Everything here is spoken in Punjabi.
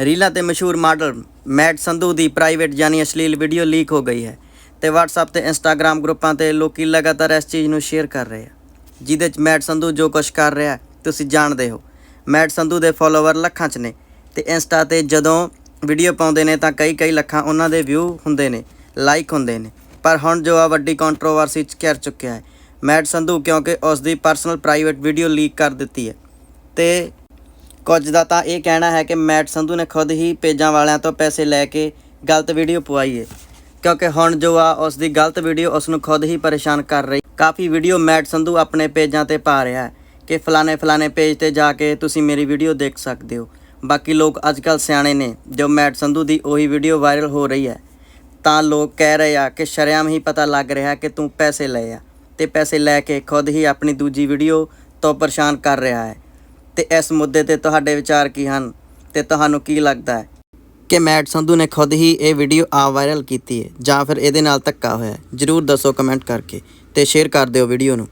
ਰੀਲਾਂ ਤੇ ਮਸ਼ਹੂਰ ਮਾਡਲ ਮੈਟ ਸੰਧੂ ਦੀ ਪ੍ਰਾਈਵੇਟ ਯਾਨੀ ਅਸ਼ਲੀਲ ਵੀਡੀਓ ਲੀਕ ਹੋ ਗਈ ਹੈ ਤੇ WhatsApp ਤੇ Instagram ਗਰੁੱਪਾਂ ਤੇ ਲੋਕੀ ਲਗਾਤਾਰ ਇਸ ਚੀਜ਼ ਨੂੰ ਸ਼ੇਅਰ ਕਰ ਰਹੇ ਆ, ਜਿਹਦੇ ਚ ਮੈਟ ਸੰਧੂ ਜੋ ਕੁਛ ਕਰ ਰਿਹਾ ਤੁਸੀਂ ਜਾਣਦੇ ਹੋ। ਮੈਟ ਸੰਧੂ ਦੇ ਫਾਲੋਅਰ ਲੱਖਾਂ ਚ ਨੇ ਤੇ ਇੰਸਟਾ ਤੇ ਜਦੋਂ ਵੀਡੀਓ ਪਾਉਂਦੇ ਨੇ ਤਾਂ ਕਈ ਕਈ ਲੱਖਾਂ ਉਹਨਾਂ ਦੇ ਵਿਊ ਹੁੰਦੇ ਨੇ ਲਾਈਕ ਹੁੰਦੇ ਨੇ। ਪਰ ਹੁਣ ਜੋ ਆ ਵੱਡੀ ਕੰਟਰੋਵਰਸੀ ਚ ਘਿਰ ਚੁੱਕਿਆ ਹੈ। ਮੈਟ ਸੰਧੂ ਕਿਉਂਕਿ ਉਸ ਦੀ ਪਰਸਨਲ ਪ੍ਰਾਈਵੇਟ ਵੀਡੀਓ ਲੀਕ ਕਰ ਦਿੱਤੀ ਹੈ। ਤੇ ਕੁਝ ਦਾ ਤਾਂ ਇਹ ਕਹਿਣਾ ਹੈ ਕਿ ਮੈਟ ਸੰਧੂ ਨੇ ਖੁਦ ਹੀ ਪੇਜਾਂ ਵਾਲਿਆਂ ਤੋਂ ਪੈਸੇ ਲੈ ਕੇ ਗਲਤ ਵੀਡੀਓ ਪਵਾਈ ਹੈ ਕਿਉਂਕਿ ਹੁਣ ਜੋ ਆ, ਉਸ ਦੀ ਗਲਤ ਵੀਡੀਓ ਉਸ ਨੂੰ ਖੁਦ ਹੀ ਪਰੇਸ਼ਾਨ ਕਰ ਰਹੀ। ਕਾਫੀ ਵੀਡੀਓ ਮੈਟ ਸੰਧੂ ਆਪਣੇ ਪੇਜਾਂ ਤੇ ਪਾ ਰਿਹਾ ਹੈ ਕਿ ਫਲਾਣੇ ਫਲਾਣੇ ਪੇਜ ਤੇ ਜਾ ਕੇ ਤੁਸੀਂ ਮੇਰੀ ਵੀਡੀਓ ਦੇਖ ਸਕਦੇ ਹੋ। ਬਾਕੀ ਲੋਕ ਅੱਜਕੱਲ ਸਿਆਣੇ ਨੇ, ਜੋ ਮੈਟ ਸੰਧੂ ਦੀ ਉਹੀ ਵੀਡੀਓ ਵਾਇਰਲ ਹੋ ਰਹੀ ਹੈ। ਤਾਂ ਲੋਕ ਕਹਿ ਰਹੇ ਆ ਕਿ ਸ਼ਰੇਆਮ ਹੀ ਪਤਾ ਲੱਗ ਰਿਹਾ ਕਿ ਤੂੰ ਪੈਸੇ ਲਏ ਆ ਤੇ ਪੈਸੇ ਲੈ ਕੇ ਖੁਦ ਹੀ ਆਪਣੀ ਦੂਜੀ ਵੀਡੀਓ ਤੋਂ ਪਰੇਸ਼ਾਨ ਕਰ ਰਿਹਾ ਹੈ। ਤੇ ਇਸ ਮੁੱਦੇ ਤੇ ਤੁਹਾਡੇ ਵਿਚਾਰ ਕੀ ਹਨ ਤੇ ਤੁਹਾਨੂੰ ਕੀ ਲੱਗਦਾ ਹੈ? ਕਿ ਮੈਟ ਸੰਧੂ ਨੇ ਖੁਦ ਹੀ ਇਹ ਵੀਡੀਓ ਆ ਵਾਇਰਲ ਕੀਤੀ ਹੈ ਜਾਂ ਫਿਰ ਇਹਦੇ ਨਾਲ ਧੱਕਾ ਹੋਇਆ ਹੈ? ਜਰੂਰ ਦੱਸੋ ਕਮੈਂਟ ਕਰਕੇ ਤੇ ਸ਼ੇਅਰ ਕਰ ਦਿਓ ਵੀਡੀਓ ਨੂੰ।